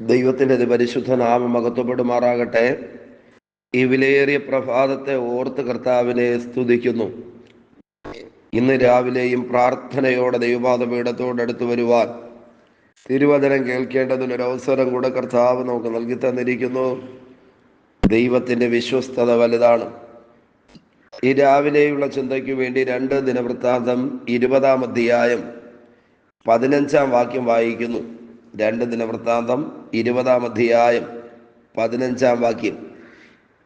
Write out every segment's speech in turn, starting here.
ദൈവത്തിന്റെ പരിശുദ്ധ നാമം മഹത്വപ്പെടുമാറാകട്ടെ. ഈ വിലയേറിയ പ്രഭാതത്തെ ഓർത്ത് കർത്താവിനെ സ്തുതിക്കുന്നു. ഇന്ന് രാവിലെയും പ്രാർത്ഥനയോടെ ദൈവപാദപീഠത്തോടടുത്ത് വരുവാൻ തിരുവചനം കേൾക്കേണ്ടതിനൊരു അവസരം കൂടെ കർത്താവ് നമുക്ക് നൽകി തന്നിരിക്കുന്നു. ദൈവത്തിന്റെ വിശ്വസ്തത വലുതാണ്. ഈ രാവിലെയുള്ള ചിന്തയ്ക്ക് വേണ്ടി രണ്ട് ദിനവൃത്താന്തം ഇരുപതാം അധ്യായം പതിനഞ്ചാം വാക്യം വായിക്കുന്നു. രണ്ട് ദിനവൃത്താന്തം ഇരുപതാം അധ്യായം പതിനഞ്ചാം വാക്യം.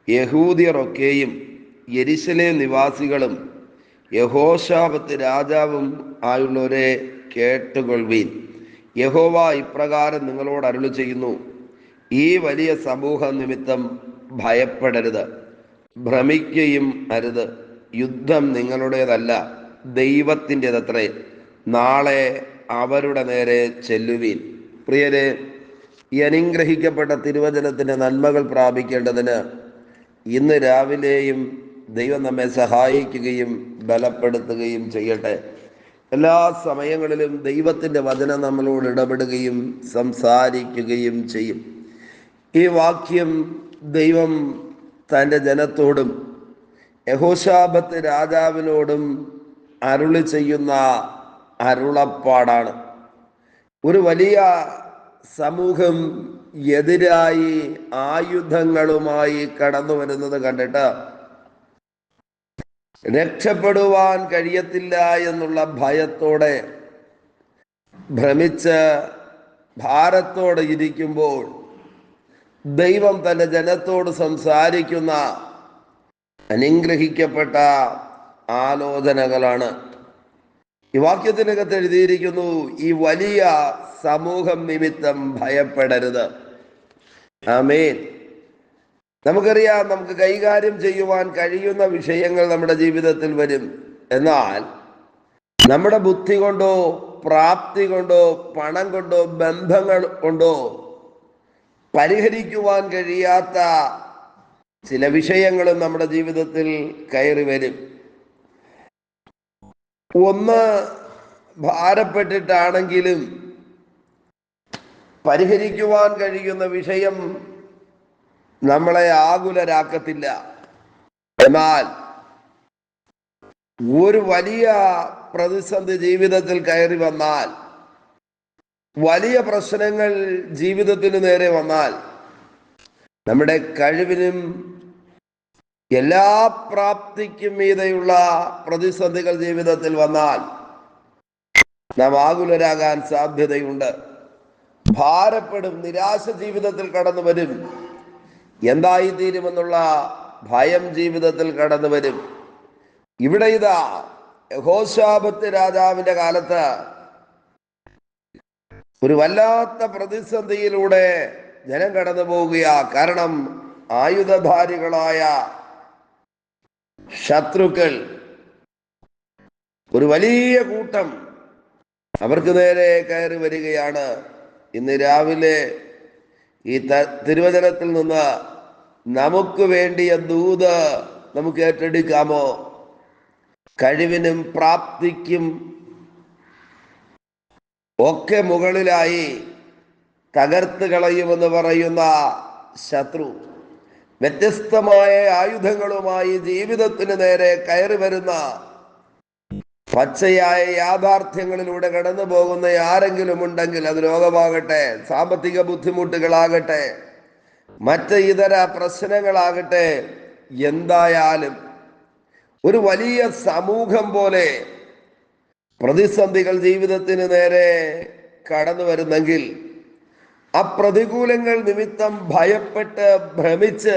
യഹൂദിയറൊക്കെയും യരിശലേ നിവാസികളും യഹോശാപത്ത് രാജാവും ആയുള്ളവരെ കേട്ടുകൊള്ളീൻ യഹോവ ഇപ്രകാരം നിങ്ങളോട് അരുളി ചെയ്യുന്നു ഈ വലിയ സമൂഹ നിമിത്തം ഭയപ്പെടരുത് ഭ്രമിക്കുകയും അരുത്. യുദ്ധം നിങ്ങളുടേതല്ല ദൈവത്തിന്റെതത്രേ. നാളെ അവരുടെ നേരെ ചെല്ലുവീൻ. പ്രിയരെ ഈ അനുഗ്രഹിക്കപ്പെട്ട തിരുവചനത്തിന്റെ നന്മകൾ പ്രാപിക്കേണ്ടതിന് ഇന്ന് രാവിലെയും ദൈവം നമ്മെ സഹായിക്കുകയും ബലപ്പെടുത്തുകയും ചെയ്യട്ടെ. എല്ലാ സമയങ്ങളിലും ദൈവത്തിന്റെ വചനം നമ്മളോട് ഇടപെടുകയും സംസാരിക്കുകയും ചെയ്യും. ഈ വാക്യം ദൈവം തന്റെ ജനത്തോടും യഹോശാബത്ത് രാജാവിനോടും അരുളി ചെയ്യുന്ന അരുളപ്പാടാണ്. ഒരു വലിയ സമൂഹം എതിരായി ആയുധങ്ങളുമായി കടന്നു വരുന്നത് കണ്ടിട്ട് രക്ഷപ്പെടുവാൻ കഴിയത്തില്ല എന്നുള്ള ഭയത്തോടെ ഭ്രമിച്ച് ഭാരത്തോടെ ഇരിക്കുമ്പോൾ ദൈവം തന്റെ ജനത്തോട് സംസാരിക്കുന്ന അനുഗ്രഹിക്കപ്പെട്ട ആലോചനകളാണ്. ഈ വാക്യത്തിനകത്ത് എഴുതിയിരിക്കുന്നു ഈ വലിയ സമൂഹം നിമിത്തം ഭയപ്പെടരുത്. ആമേൻ. നമുക്കറിയാം നമുക്ക് കൈകാര്യം ചെയ്യുവാൻ കഴിയുന്ന വിഷയങ്ങൾ നമ്മുടെ ജീവിതത്തിൽ വരും. എന്നാൽ നമ്മുടെ ബുദ്ധി കൊണ്ടോ പ്രാപ്തി കൊണ്ടോ പണം കൊണ്ടോ ബന്ധങ്ങൾ കൊണ്ടോ പരിഹരിക്കുവാൻ കഴിയാത്ത ചില വിഷയങ്ങളും നമ്മുടെ ജീവിതത്തിൽ കയറി വരും. ഒന്ന് ഭാരപ്പെട്ടിട്ടാണെങ്കിലും പരിഹരിക്കുവാൻ കഴിയുന്ന വിഷയം നമ്മളെ ആകുലരാക്കത്തില്ല. എന്നാൽ ഒരു വലിയ പ്രതിസന്ധി ജീവിതത്തിൽ കയറി വന്നാൽ വലിയ പ്രശ്നങ്ങൾ ജീവിതത്തിന് നേരെ വന്നാൽ നമ്മുടെ കഴിവിനും എല്ലാ പ്രാപ്തിക്കും മീതെയുള്ള പ്രതിസന്ധികൾ ജീവിതത്തിൽ വന്നാൽ നാം ആകുലരാകാൻ സാധ്യതയുണ്ട്. ഭാരപ്പെടും നിരാശ ജീവിതത്തിൽ കടന്നു വരും. എന്തായിത്തീരുമെന്നുള്ള ഭയം ജീവിതത്തിൽ കടന്നു വരും. ഇവിടെ ഇതാ യഹോശാപത്ത് രാജാവിന്റെ കാലത്ത് ഒരു വല്ലാത്ത പ്രതിസന്ധിയിലൂടെ ജനം കടന്നു പോവുകയാ കാരണം ആയുധധാരികളായ ശത്രുക്കൾ. ഒരു വലിയ കൂട്ടം അവർക്ക് നേരെ കയറി വരികയാണ്. ഇന്ന് രാവിലെ ഈ തിരുവചനത്തിൽ നിന്ന് നമുക്ക് വേണ്ടിയ ദൂത് നമുക്ക് ഏറ്റെടുക്കാമോ? കഴിവിനും പ്രാപ്തിക്കും ഒക്കെ മുകളിലായി തകർത്ത് കളയുമെന്ന് പറയുന്ന ശത്രു. വ്യത്യസ്തമായ ആയുധങ്ങളുമായി ജീവിതത്തിന് നേരെ കയറി വരുന്ന പച്ചയായ യാഥാർത്ഥ്യങ്ങളിലൂടെ കടന്നു പോകുന്ന ആരെങ്കിലും ഉണ്ടെങ്കിൽ അത് രോഗമാകട്ടെ സാമ്പത്തിക ബുദ്ധിമുട്ടുകളാകട്ടെ മറ്റ് ഇതര പ്രശ്നങ്ങളാകട്ടെ എന്തായാലും ഒരു വലിയ സമൂഹം പോലെ പ്രതിസന്ധികൾ ജീവിതത്തിന് നേരെ കടന്നു വരുന്നെങ്കിൽ ആ പ്രതികൂലങ്ങൾ നിമിത്തം ഭയപ്പെട്ട് ഭ്രമിച്ച്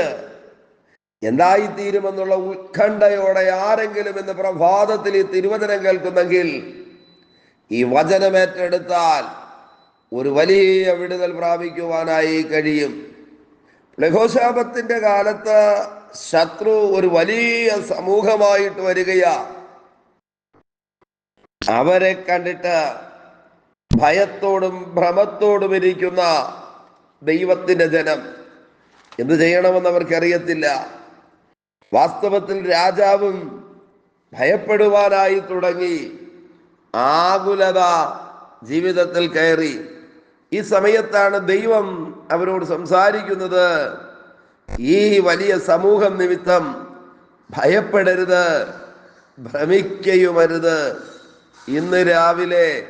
എന്തായിത്തീരുമെന്നുള്ള ഉത്കണ്ഠയോടെ ആരെങ്കിലും ഇന്ന് പ്രഭാതത്തിൽ ഈ തിരുവചനം കേൾക്കുന്നെങ്കിൽ ഈ വചനം ഏറ്റെടുത്താൽ ഒരു വലിയ വിടുതൽ പ്രാപിക്കുവാനായി കഴിയും. ലഘോശാപത്തിന്റെ കാലത്ത് ശത്രു ഒരു വലിയ സമൂഹമായിട്ട് വരികയാ അവരെ കണ്ടിട്ട് ഭയത്തോടും ഭ്രമത്തോടും ഇരിക്കുന്ന ദൈവത്തിന്റെ ജനം. എന്ത് ചെയ്യണമെന്ന് അവർക്കറിയത്തില്ല. വാസ്തവത്തിൽ രാജാവും ഭയപ്പെടുവാനായി തുടങ്ങി. ആകുലത ജീവിതത്തിൽ കയറി. ഈ സമയത്താണ് ദൈവം അവരോട് സംസാരിക്കുന്നത്. ഈ വലിയ സമൂഹം നിമിത്തം ഭയപ്പെടരുത് ഭ്രമിക്കയുമരുത്. ഇന്ന് രാവിലെ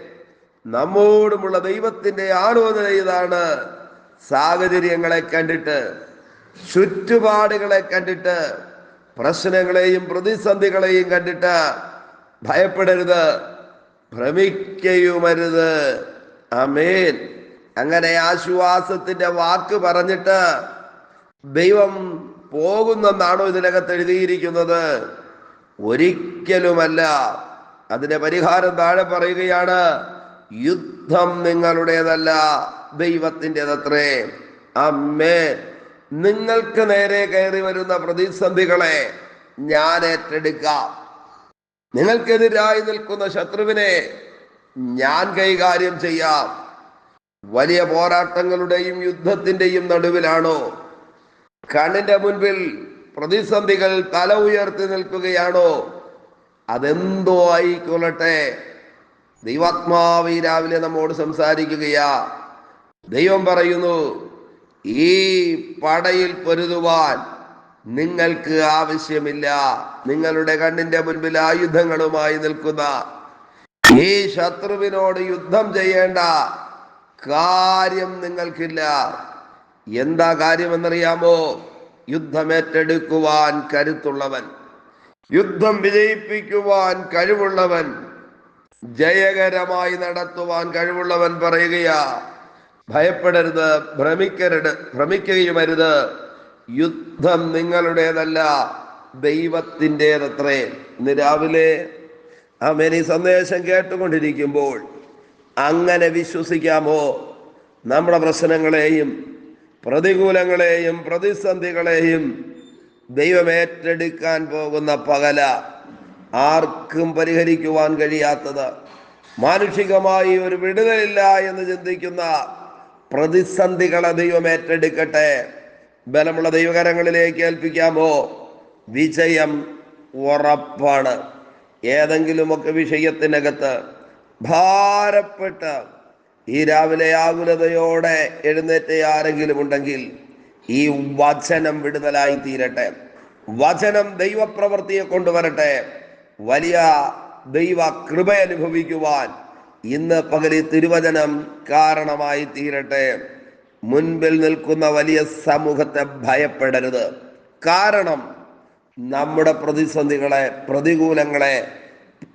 നമ്മോടുമുള്ള ദൈവത്തിന്റെ ആലോചന ഇതാണ്. സാഹചര്യങ്ങളെ കണ്ടിട്ട് ചുറ്റുപാടുകളെ കണ്ടിട്ട് പ്രശ്നങ്ങളെയും പ്രതിസന്ധികളെയും കണ്ടിട്ട് ഭയപ്പെടരുത്. ഭ്രമിക്കയുമരുത്. അമേൻ അങ്ങനെ ആശ്വാസത്തിന്റെ വാക്ക് പറഞ്ഞിട്ട് ദൈവം പോകുന്നെന്നാണോ ഇതിനകത്ത് എഴുതിയിരിക്കുന്നത്? ഒരിക്കലുമല്ല. അതിന്റെ പരിഹാരം താഴെ പറയുകയാണ്. യുദ്ധം നിങ്ങളുടേതല്ല ദൈവത്തിന്റെതത്രേ. അമ്മേ നിങ്ങൾക്ക് നേരെ കയറി വരുന്ന പ്രതിസന്ധികളെ ഞാൻ ഏറ്റെടുക്കാം. നിങ്ങൾക്കെതിരായി നിൽക്കുന്ന ശത്രുവിനെ ഞാൻ കൈകാര്യം ചെയ്യാം. വലിയ പോരാട്ടങ്ങളുടെയും യുദ്ധത്തിന്റെയും നടുവിലാണോ? കണ്ണിന്റെ മുൻപിൽ പ്രതിസന്ധികൾ തല ഉയർത്തി നിൽക്കുകയാണോ? അതെന്തോ ആയിക്കൊള്ളട്ടെ ദൈവാത്മാവ് ഈ രാവിലെ നമ്മോട് സംസാരിക്കുകയാ. ദൈവം പറയുന്നു ഈ പടയിൽ പൊരുതുവാൻ നിങ്ങൾക്ക് ആവശ്യമില്ല. നിങ്ങളുടെ കണ്ണിന്റെ മുൻപിൽ ആയുധങ്ങളുമായി നിൽക്കുന്ന. ഈ ശത്രുവിനോട് യുദ്ധം ചെയ്യേണ്ട കാര്യം നിങ്ങൾക്കില്ല. എന്താ കാര്യമെന്നറിയാമോ? യുദ്ധമേറ്റെടുക്കുവാൻ കരുത്തുള്ളവൻ. യുദ്ധം വിജയിപ്പിക്കുവാൻ കഴിവുള്ളവൻ. ജയകരമായി നടത്തുവാൻ കഴിവുള്ളവൻ പറയുകയാ ഭയപ്പെടരുത് ഭ്രമിക്കരുത് ഭ്രമിക്കുകയുമരുത്. യുദ്ധം നിങ്ങളുടേതല്ല ദൈവത്തിന്റെതത്രേ. ഇന്ന് രാവിലെ അമേൻ ഈ സന്ദേശം കേട്ടുകൊണ്ടിരിക്കുമ്പോൾ അങ്ങനെ വിശ്വസിക്കാമോ? നമ്മുടെ പ്രശ്നങ്ങളെയും പ്രതികൂലങ്ങളെയും പ്രതിസന്ധികളെയും ദൈവം ഏറ്റെടുക്കാൻ പോകുന്ന പകല. ആർക്കും പരിഹരിക്കുവാൻ കഴിയാത്തത്. മാനുഷികമായി ഒരു വിടുതലില്ല എന്ന് ചിന്തിക്കുന്ന പ്രതിസന്ധികളെ ദൈവം ഏറ്റെടുക്കട്ടെ. ബലമുള്ള ദൈവകരങ്ങളിലേക്ക് ഏൽപ്പിക്കാമോ? വിജയം ഉറപ്പാണ്. ഏതെങ്കിലുമൊക്കെ വിഷയത്തിനകത്ത് ഭാരപ്പെട്ട് ഈ രാവിലെ ആകുലതയോടെ എഴുന്നേറ്റ ആരെങ്കിലും ഉണ്ടെങ്കിൽ ഈ വചനം വിടുതലായി തീരട്ടെ. വചനം ദൈവപ്രവൃത്തിയെ കൊണ്ടുവരട്ടെ. വലിയ ദൈവ കൃപ അനുഭവിക്കുവാൻ ഇന്ന് പകലി തിരുവചനം കാരണമായി തീരട്ടെ. മുൻപിൽ നിൽക്കുന്ന വലിയ സമൂഹത്തെ ഭയപ്പെടരുത്. കാരണം നമ്മുടെ പ്രതിസന്ധികളെ പ്രതികൂലങ്ങളെ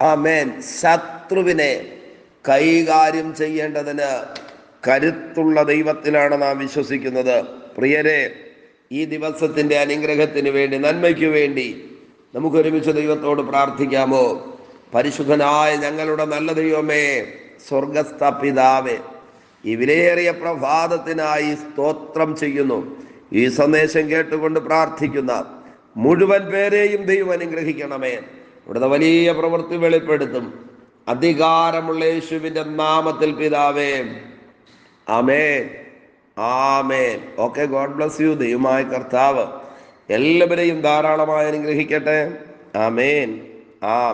ആമേൻ ശത്രുവിനെ കൈകാര്യം ചെയ്യേണ്ടതിന് കരുത്തുള്ള ദൈവത്തിലാണ് നാം വിശ്വസിക്കുന്നത്. പ്രിയരെ ഈ ദിവസത്തിന്റെ അനുഗ്രഹത്തിന് വേണ്ടി നന്മയ്ക്ക് വേണ്ടി നമുക്ക് ഒരുമിച്ച് ദൈവത്തോട് പ്രാർത്ഥിക്കാമോ? പരിശുദ്ധനായ ഞങ്ങളുടെ നല്ല ദൈവമേ സ്വർഗസ്ഥ പിതാവേ ഈ വിലയേറിയ പ്രഭാതത്തിനായി സ്തോത്രം ചെയ്യുന്നു. ഈ സന്ദേശം കേട്ടുകൊണ്ട് പ്രാർത്ഥിക്കുന്ന മുഴുവൻ പേരെയും ദൈവം അനുഗ്രഹിക്കണമേ. ഇവിടുത്തെ വലിയ പ്രവൃത്തി വെളിപ്പെടുത്തും. അധികാരമുള്ള യേശുവിന്റെ നാമത്തിൽ പിതാവേ. ആമേൻ. ആമേൻ. Okay God bless you. ദൈവമായ കർത്താവ്. എല്ലാവരെയും ധാരാളമായി അനുഗ്രഹിക്കട്ടെ. ആമേൻ. ആ